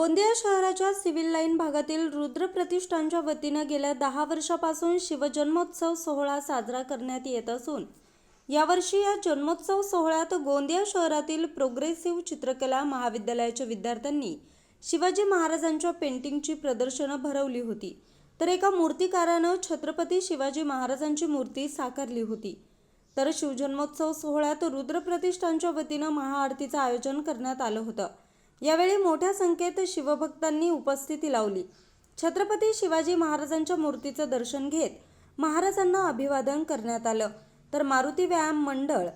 गोंदिया शहराच्या civil line भागातील रुद्र प्रतिष्ठानच्या वतीनं गेल्या दहा वर्षापासून शिवजन्मोत्सव सोहळा साजरा करण्यात येत असून यावर्षी या जन्मोत्सव सोहळ्यात गोंदिया शहरातील प्रोग्रेसिव्ह चित्रकला महाविद्यालयाच्या विद्यार्थ्यांनी शिवाजी महाराजांच्या पेंटिंगची प्रदर्शनं भरवली होती. तर एका मूर्तिकारानं छत्रपती शिवाजी महाराजांची मूर्ती साकारली होती. तर शिवजन्मोत्सव सोहळ्यात रुद्र प्रतिष्ठानच्या वतीनं महाआरतीचं आयोजन करण्यात आलं होतं. यावेळी मोठ्या संख्येत शिवभक्तांनी उपस्थिती लावली. छत्रपती शिवाजी महाराजांच्या मूर्तीचं दर्शन घेत महाराजांना अभिवादन करण्यात आलं. तर मारुती व्यायाम मंडळ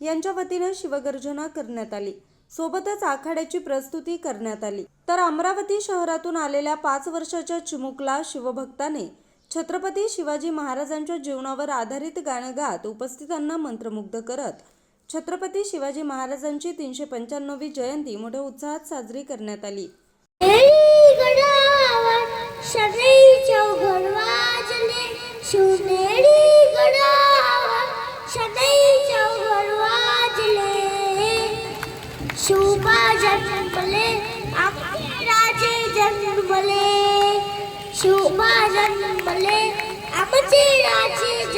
यांच्या वतीनं शिवगर्जना करण्यात आली. सोबतच आखाड्याची प्रस्तुती करण्यात आली. तर अमरावती शहरातून आलेल्या पाच वर्षाच्या चिमुकला शिवभक्ताने छत्रपती शिवाजी महाराजांच्या जीवनावर आधारित गाणं गात उपस्थितांना मंत्रमुग्ध करत छत्रपती शिवाजी महाराजांची तीनशे पंच्याण्णवी जयंती मोठ्या उत्साहात साजरी करण्यात आली. नेरी जन्मले आमचे राजे जन्मले.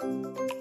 Thank you.